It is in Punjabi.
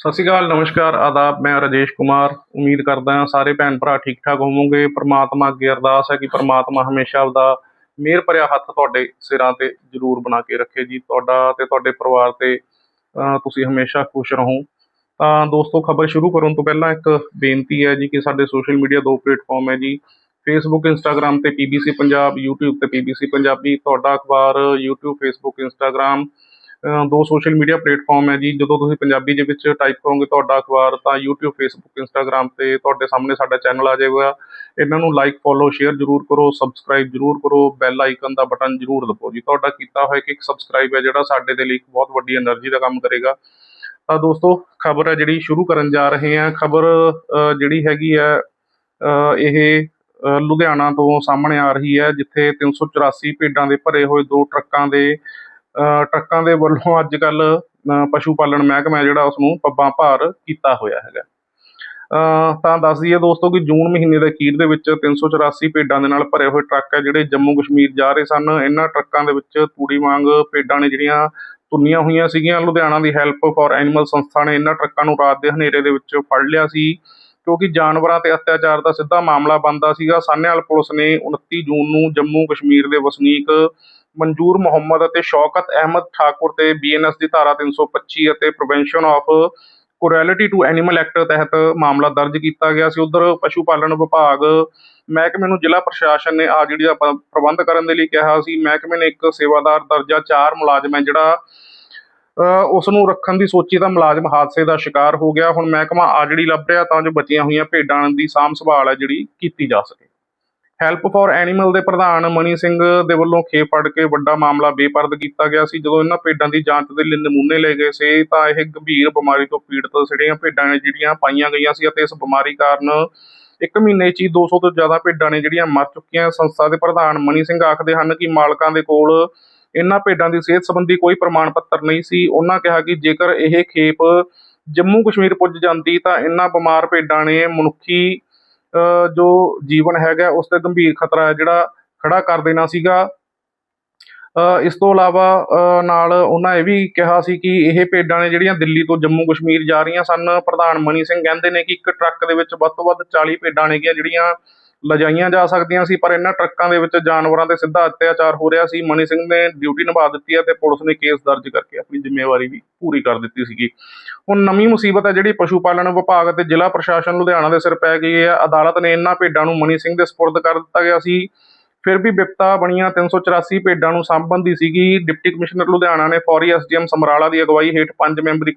ਸਤਿ ਸ਼੍ਰੀ ਅਕਾਲ, ਨਮਸਕਾਰ, ਆਦਾਬ, ਮੈਂ ਰਾਜੇਸ਼ ਕੁਮਾਰ। ਉਮੀਦ ਕਰਦਾ ਹਾਂ ਸਾਰੇ ਭੈਣ ਭਰਾ ਠੀਕ ਠਾਕ ਹੋਵੋਗੇ। ਪ੍ਰਮਾਤਮਾ ਅੱਗੇ ਅਰਦਾਸ ਹੈ ਕਿ ਪ੍ਰਮਾਤਮਾ ਹਮੇਸ਼ਾ ਉਹਦਾ ਮਿਹਰ ਭਰਿਆ ਹੱਥ ਤੁਹਾਡੇ ਸਿਰਾਂ ਤੇ ਜ਼ਰੂਰ ਬਣਾ ਕੇ ਰੱਖੇ ਜੀ। ਤੁਹਾਡਾ ਤੇ ਤੁਹਾਡੇ ਪਰਿਵਾਰ ਤੇ ਤੁਸੀਂ ਹਮੇਸ਼ਾ ਖੁਸ਼ ਰਹੋ। ਤਾਂ ਦੋਸਤੋ, ਖਬਰ ਸ਼ੁਰੂ ਕਰਨ ਤੋਂ ਪਹਿਲਾਂ ਇੱਕ ਬੇਨਤੀ ਹੈ ਜੀ ਕਿ ਸਾਡੇ ਸੋਸ਼ਲ ਮੀਡੀਆ ਦੋ ਪਲੇਟਫਾਰਮ ਹੈ ਜੀ। ਫੇਸਬੁੱਕ ਇੰਸਟਾਗ੍ਰam ਤੇ ਪੀਬੀਸੀ ਪੰਜਾਬ, YouTube ਤੇ ਪੀਬੀਸੀ ਪੰਜਾਬੀ। ਤੁਹਾਡਾ ਅਖਬਾਰ, YouTube ਫੇਸਬੁੱਕ ਇੰਸਟਾਗ੍ਰam ਦੋ ਸੋਸ਼ਲ ਮੀਡੀਆ ਪਲੇਟਫਾਰਮ ਹੈ ਜੀ। ਜਦੋਂ ਤੁਸੀਂ ਪੰਜਾਬੀ ਦੇ ਵਿੱਚ ਟਾਈਪ ਕਰੋਗੇ ਤੁਹਾਡਾ ਅਖਬਾਰ, ਤਾਂ YouTube, Facebook, Instagram ਤੇ ਤੁਹਾਡੇ ਸਾਹਮਣੇ ਸਾਡਾ ਚੈਨਲ ਆ ਜਾਏਗਾ। ਇਹਨਾਂ ਨੂੰ ਲਾਈਕ ਫੋਲੋ ਸ਼ੇਅਰ ਜਰੂਰ ਕਰੋ ਸਬਸਕ੍ਰਾਈਬ ਜਰੂਰ ਕਰੋ ਬੈਲ ਆਈਕਨ ਦਾ ਬਟਨ ਜਰੂਰ ਦਬੋ ਜੀ। ਤੁਹਾਡਾ ਕੀਤਾ ਹੋਇਆ ਕਿ ਇੱਕ ਸਬਸਕ੍ਰਾਈਬ ਹੈ ਜਿਹੜਾ ਸਾਡੇ ਦੇ ਲਈ ਇੱਕ ਬਹੁਤ ਵੱਡੀ એનર્ਜੀ ਦਾ ਕੰਮ ਕਰੇਗਾ। ਤਾਂ ਦੋਸਤੋ, ਖਬਰ ਹੈ ਜਿਹੜੀ ਸ਼ੁਰੂ ਕਰਨ ਜਾ ਰਹੇ ਹਾਂ। ਖਬਰ ਜਿਹੜੀ ਹੈਗੀ ਹੈ ਇਹ ਲੁਧਿਆਣਾ ਤੋਂ ਸਾਹਮਣੇ ਆ ਰਹੀ ਹੈ, ਜਿੱਥੇ 384 ਭੇਡਾਂ ਦੇ ਭਰੇ ਹੋਏ ਦੋ ਟਰੱਕਾਂ ਦੇ ਟਰੱਕਾਂ ਦੇ ਵੱਲੋਂ ਅੱਜ ਕੱਲ ਪਸ਼ੂ ਪਾਲਣ ਮਹਿਕਮਾ ਜਿਹੜਾ ਉਸ ਨੂੰ ਪੱਬਾਂ ਭਾਰ ਕੀਤਾ ਹੋਇਆ ਹੈਗਾ। ਅਹ, ਤਾਂ ਦੱਸ ਦਈਏ ਦੋਸਤੋ ਕਿ ਜੂਨ ਮਹੀਨੇ ਦੇ ਅਖੀਰ ਦੇ ਵਿੱਚ 384 ਭੇਡਾਂ ਦੇ ਨਾਲ ਭਰੇ ਹੋਏ ਟਰੱਕ ਹੈ ਜਿਹੜੇ ਜੰਮੂ ਕਸ਼ਮੀਰ ਜਾ ਰਹੇ ਸਨ। ਇਹਨਾਂ ਟਰੱਕਾਂ ਦੇ ਵਿੱਚ ਤੂੜੀ ਵਾਂਗ ਭੇਡਾਂ ਨੇ ਜਿਹੜੀਆਂ ਤੁੰਨੀਆਂ ਹੋਈਆਂ ਸੀਗੀਆਂ। ਲੁਧਿਆਣਾ ਦੀ ਹੈਲਪ ਫਾਰ ਐਨੀਮਲ ਸੰਸਥਾ ਨੇ ਇਹਨਾਂ ਟਰੱਕਾਂ ਨੂੰ ਰਾਤ ਦੇ ਹਨੇਰੇ ਦੇ ਵਿੱਚ ਫੜ ਲਿਆ ਸੀ ਕਿਉਂਕਿ ਜਾਨਵਰਾਂ ਤੇ ਅਤਿਆਚਾਰ ਦਾ ਸਿੱਧਾ ਮਾਮਲਾ ਬਣਦਾ ਸੀਗਾ। ਸਾਹਨੇਵਾਲ ਪੁਲਿਸ ਨੇ 29 ਜੂਨ ਨੂੰ ਜੰਮੂ ਕਸ਼ਮੀਰ ਦੇ ਵਸਨੀਕ ਮਨਜੂਰ ਮੁਹੰਮਦ ਅਤੇ ਸ਼ੌਕਤ ਅਹਿਮਦ ਠਾਕੁਰ ਤੇ ਬੀਐਨਐਸ ਦੀ ਧਾਰਾ 325 ਅਤੇ prevention of cruelty to animal act ਤਹਿਤ ਮਾਮਲਾ ਦਰਜ ਕੀਤਾ ਗਿਆ ਸੀ। ਉਧਰ ਪਸ਼ੂ ਪਾਲਣ ਵਿਭਾਗ ਮਹਿਕਮੇ ਨੂੰ ਜ਼ਿਲ੍ਹਾ ਪ੍ਰਸ਼ਾਸਨ ਨੇ ਆ ਜਿਹੜੀ ਦਾ ਪ੍ਰਬੰਧ ਕਰਨ ਦੇ ਲਈ ਕਿਹਾ ਸੀ, ਮਹਿਕਮੇ ਨੇ ਇੱਕ ਸੇਵਾਦਾਰ ਦਰਜਾ 4 ਮੁਲਾਜ਼ਮ ਹੈ ਜਿਹੜਾ ਉਸ ਨੂੰ ਰੱਖਣ ਦੀ ਸੋਚੀ ਤਾਂ ਮੁਲਾਜ਼ਮ ਹਾਦਸੇ ਦਾ ਸ਼ਿਕਾਰ ਹੋ ਗਿਆ। ਹੁਣ ਮਹਿਕਮਾ ਆ ਜਿਹੜੀ ਲੱਭ ਰਿਹਾ ਤਾਂ ਜੋ ਬਚੀਆਂ ਹੋਈਆਂ ਭੇਡਾਂ ਦੀ ਸਾਂਭ ਸੰਭਾਲ ਹੈ ਜਿਹੜੀ ਕੀਤੀ ਜਾ ਸਕੇ। ਹੈਲਪ ਫਾਰ ਐਨੀਮਲ ਦੇ ਪ੍ਰਧਾਨ ਮਨੀ ਸਿੰਘ ਦੇ ਵੱਲੋਂ ਖੇਪ ਫੜ ਕੇ ਵੱਡਾ ਮਾਮਲਾ ਬੇਪਰਦ ਕੀਤਾ ਗਿਆ ਸੀ। ਜਦੋਂ ਇਹਨਾਂ ਭੇਡਾਂ ਦੀ ਜਾਂਚ ਦੇ ਲਈ ਨਮੂਨੇ ਲਏ ਗਏ ਸੀ, ਤਾਂ ਇਹ ਗੰਭੀਰ ਬਿਮਾਰੀ ਤੋਂ ਪੀੜਤ ਜਿਹੜੀਆਂ ਭੇਡਾਂ ਨੇ, ਜਿਹੜੀਆਂ ਪਾਈਆਂ ਗਈਆਂ ਸੀ ਅਤੇ ਇਸ ਬਿਮਾਰੀ ਕਾਰਨ ਇੱਕ ਮਹੀਨੇ 'ਚ ਹੀ 200 ਤੋਂ ਜ਼ਿਆਦਾ ਭੇਡਾਂ ਨੇ ਜਿਹੜੀਆਂ ਮਰ ਚੁੱਕੀਆਂ ਸੰਸਥਾ ਦੇ ਪ੍ਰਧਾਨ ਮਨੀ ਸਿੰਘ ਆਖਦੇ ਹਨ ਕਿ ਮਾਲਕਾਂ ਦੇ ਕੋਲ ਇਹਨਾਂ ਭੇਡਾਂ ਦੀ ਸਿਹਤ ਸੰਬੰਧੀ ਕੋਈ ਪ੍ਰਮਾਣ ਪੱਤਰ ਨਹੀਂ ਸੀ। ਉਹਨਾਂ ਕਿਹਾ ਕਿ ਜੇਕਰ ਇਹ ਖੇਪ ਜੰਮੂ ਕਸ਼ਮੀਰ ਪੁੱਜ ਜਾਂਦੀ ਤਾਂ ਇਹਨਾਂ ਬਿਮਾਰ ਭੇਡਾਂ ਨੇ ਮਨੁੱਖੀ ਜੋ ਜੀਵਨ ਹੈਗਾ, ਉਸ ਤੇ ਗੰਭੀਰ ਖਤਰਾ ਹੈ, ਜਿਹੜਾ ਖੜਾ ਕਰ ਦੇਣਾ ਸੀਗਾ। ਅਹ ਇਸ ਤੋਂ ਇਲਾਵਾ, ਅਹ ਨਾਲ ਉਹਨਾਂ ਇਹ ਵੀ ਕਿਹਾ ਸੀ ਕਿ ਇਹ ਭੇਡਾਂ ਨੇ ਜਿਹੜੀਆਂ ਦਿੱਲੀ ਤੋਂ ਜੰਮੂ ਕਸ਼ਮੀਰ ਜਾ ਰਹੀਆਂ ਸਨ, ਪ੍ਰਧਾਨ ਮਨੀ ਸਿੰਘ ਕਹਿੰਦੇ ਨੇ ਕਿ ਇੱਕ ਟਰੱਕ ਦੇ ਵਿੱਚ ਵੱਧ ਤੋਂ ਵੱਧ 40 ਭੇਡਾਂ ਨੇਗੀਆਂ ਜਿਹੜੀਆਂ ਲਿਜਾਈਆਂ ਜਾ ਸਕਦੀਆਂ ਸੀ, ਪਰ ਇਹਨਾਂ ਟਰੱਕਾਂ ਦੇ ਵਿੱਚ ਜਾਨਵਰਾਂ ਤੇ ਸਿੱਧਾ ਅਤਿਆਚਾਰ ਹੋ ਰਿਹਾ ਸੀ। ਮਨੀ ਸਿੰਘ ਨੇ ਡਿਊਟੀ ਨਿਭਾ ਦਿੱਤੀ ਹੈ ਤੇ ਪੁਲਿਸ ਨੇ ਕੇਸ ਦਰਜ ਕਰਕੇ ਆਪਣੀ ਜ਼ਿੰਮੇਵਾਰੀ ਵੀ ਪੂਰੀ ਕਰ ਦਿੱਤੀ ਸੀਗੀ। ਹੁਣ ਨਵੀਂ ਮੁਸੀਬਤ ਹੈ ਜਿਹੜੀ ਪਸ਼ੂ ਪਾਲਣ ਵਿਭਾਗ ਅਤੇ ਜ਼ਿਲ੍ਹਾ ਪ੍ਰਸ਼ਾਸਨ ਲੁਧਿਆਣਾ ਦੇ ਸਿਰ ਪੈ ਗਈ ਹੈ। ਅਦਾਲਤ ਨੇ ਇਹਨਾਂ ਭੇਡਾਂ ਨੂੰ ਮਨੀ ਸਿੰਘ ਦੇ ਸਪੁਰਦ ਕਰ ਦਿੱਤਾ ਗਿਆ ਸੀ। ਫਿਰ ਵੀ ਵਿਪਤਾ ਬਣੀਆਂ 384 ਭੇਡਾਂ ਨੂੰ ਸਾਂਭਣ ਦੀ ਸੀਗੀ। ਡਿਪਟੀ ਕਮਿਸ਼ਨਰ ਲੁਧਿਆਣਾ ਨੇ ਫੌਰੀ ਐਸਡੀਐਮ ਸਮਰਾਲਾ ਦੀ ਅਗਵਾਈ ਹੇਠ ਪੰਜ ਮੈਂਬਰੀ